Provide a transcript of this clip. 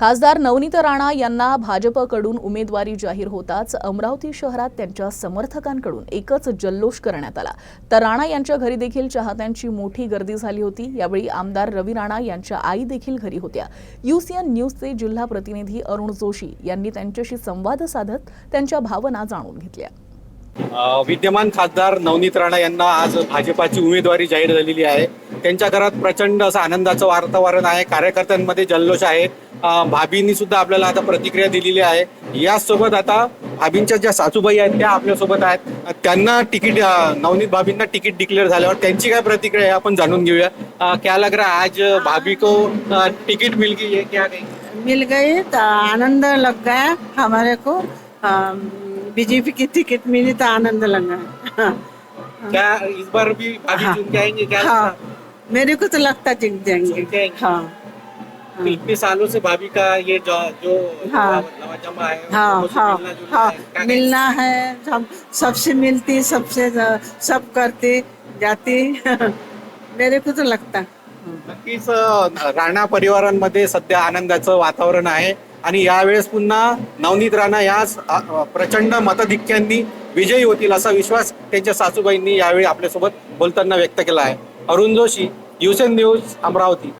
खासदार नवनीत राणा यांना भाजपकडून उमेदवारी जाहीर होताच अमरावती शहरात त्यांच्या समर्थकांकडून एकच जल्लोष करण्यात आला. तर राणा यांच्या घरी देखील चाहत्यांची मोठी गर्दी झाली होती. यावेळी आमदार रवी राणा यांच्या आई देखील घरी होत्या. युसीएन न्यूजचे जिल्हा प्रतिनिधी अरुण जोशी यांनी त्यांच्याशी संवाद साधत त्यांच्या भावना जाणून घेतल्या. विद्यमान खासदार नवनीत राणा यांना आज भाजपाची उमेदवारी जाहीर झालेली आहे. त्यांच्या घरात प्रचंड असं आनंदाचं वातावरण आहे. कार्यकर्त्यांमध्ये जल्लोष आहे. भाभींनी सुद्धा आपल्याला आता प्रतिक्रिया दिलेली आहे. याचसोबत आता भाभींच्या ज्या सासूबाई आहेत त्या आपल्यासोबत आहेत. त्यांना तिकीट नवनीत भाभींना तिकीट डिक्लेअर झाल्यावर त्यांची काय प्रतिक्रिया आहे आपण जाणून घेऊया. क्या लग रहा आज भाभी को तिकीट मिल गई है क्या नहीं? मिल गई तो आनंद लग गया हमारे को। बीजेपी की टिकट मिली तो आनंद लगा हाँ, क्या इस बार भी भाभी। चुन के आएंगे क्या? हाँ। मेरे को तो लगता जीत जाएंगे। हाँ। इतने सालों से भाभी का ये जो जो हाँ। जमा है हाँ हाँ हाँ है। मिलना है सब सबसे मिलती सबसे सब करती जाती। मेरे को तो लगता नक्कीच राणा परिवारांमध्ये सध्या आनंदाचं वातावरण आहे. आणि यावेळेस पुन्हा नवनीत राणा याच प्रचंड मतधिक्यांनी विजयी होतील असा विश्वास त्यांच्या सासूबाईंनी यावेळी आपल्यासोबत बोलताना व्यक्त केला आहे. अरुण जोशी युसेन न्यूज अमरावती.